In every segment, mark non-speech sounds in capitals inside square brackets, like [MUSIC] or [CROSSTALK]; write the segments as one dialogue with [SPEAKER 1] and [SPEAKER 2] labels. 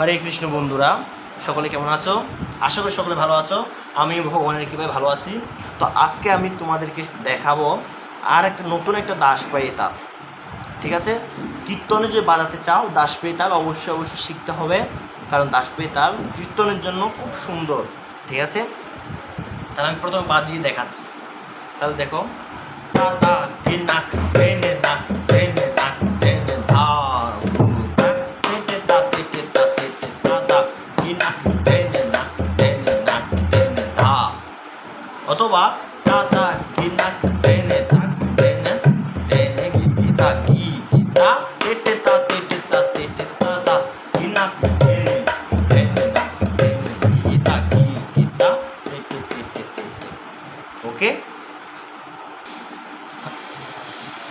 [SPEAKER 1] হরে কৃষ্ণ বন্ধুরা, সকলে কেমন আছো? আশা করি সকলে ভালো আছো। আমি ভগবানের কৃপায় ভালো আছি। তো আজকে আমি তোমাদেরকে দেখাবো আর একটা নতুন একটা দাস পাই তাল ঠিক আছে? কীর্তনে যদি বাজাতে চাও দাস পেয়ে তাল অবশ্যই অবশ্যই শিখতে হবে, কারণ দাস পেয়ে তাল কীর্তনের জন্য খুব সুন্দর, ঠিক আছে? তাহলে আমি প্রথমে বাজিয়ে দেখাচ্ছি। তাহলে দেখো। তা তা কে অথবা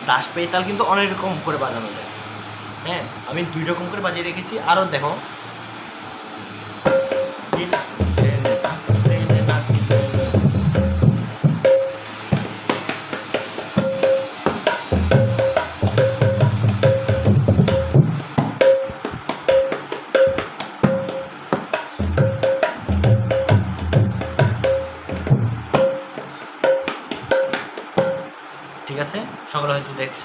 [SPEAKER 1] দাস পেতাল কিন্তু অনেক রকম করে বাজানো যায়। হ্যাঁ আমি দুই রকম করে বাজিয়ে রেখেছি। আরও দেখো। সকলে হয়তো দেখছ,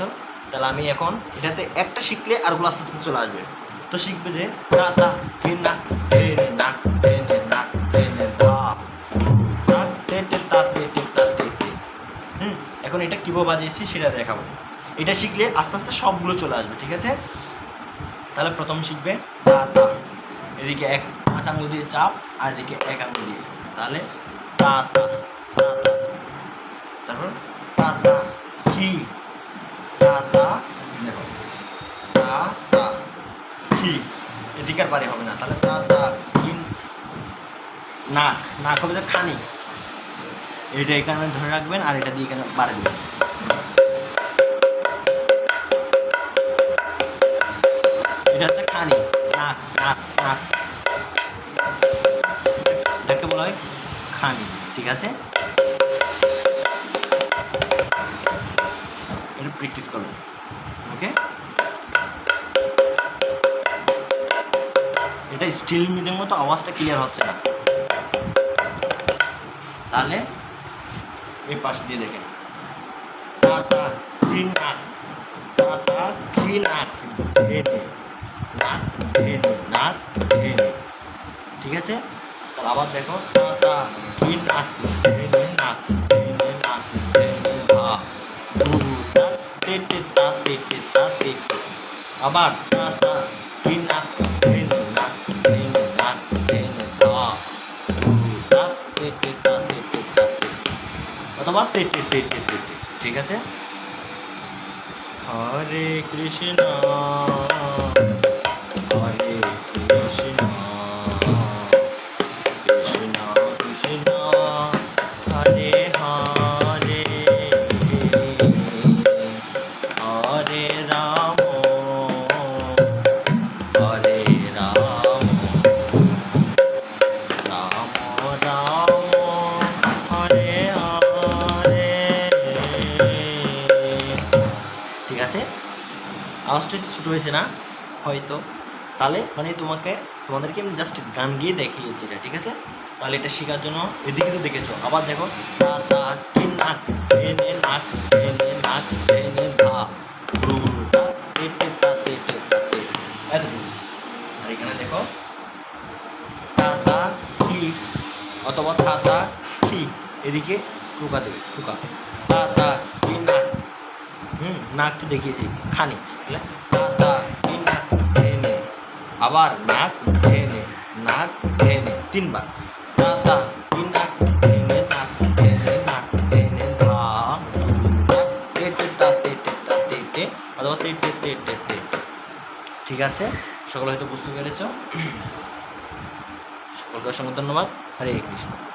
[SPEAKER 1] তাহলে আমি এখন এটাতে একটা শিখলে আরগুলো আস্তে আস্তে চলে আসবে। তো শিখবে যে তা তা কে না টেনে না টেনে না, তা তা তা হুম, এখন এটা কীভাবে বাজিয়েছি সেটা দেখাবো। এটা শিখলে আস্তে আস্তে সবগুলো চলে আসবে, ঠিক আছে? তাহলে প্রথম শিখবে তা তা। এদিকে এক, পাঁচ আঙুল দিয়ে চাপ, আর এদিকে এক আঙুল দিয়ে। তাহলে তা তা তা তা। আর বাড়ি হবে না। তাহলে তা তা নাক নাক হবে যে খানি। এটা এখানে ধরে রাখবেন আর এটা দিয়ে এখানে বাড়ি দেবেন। এটা হচ্ছে খানি। নাক নাক নাক এটাকে বলা হয় খানি। ঠিক আছে? এটা প্র্যাকটিস করবেন। ওকে স্টিল মিউজিক মতো আওয়াজটা ক্লিয়ার হচ্ছে না। তাহলে এই পাশ দিয়ে দেখেন। ঠিক আছে? তাহলে আবার দেখো নাক নাক নাক আবার টেটে। ঠিক আছে? হরে কৃষ্ণ। আওয়াজটা একটু ছোটো হয়েছে না, হয়তো। তাহলে মানে তোমাকে, তোমাদেরকে আমি জাস্ট গান গিয়ে দেখিয়েছি এটা, ঠিক আছে? তাহলে এটা শেখার জন্য এদিকে তো দেখেছ। আবার দেখো অথবা এদিকে টুকা দেবে টুকা তা তা কি নাক হুম, নাক তো দেখিয়েছি, খানি। বুঝলে? তা তা কি নাক আবার নাক ধেনে নাক ধেনে তিনবার। তা তা কি নাক নাক নাক ঠিক আছে? সকলে হয়তো বুঝতে পেরেছ? [CLEARS THROAT] সকলকে অসংখ্য ধন্যবাদ। হরে কৃষ্ণ।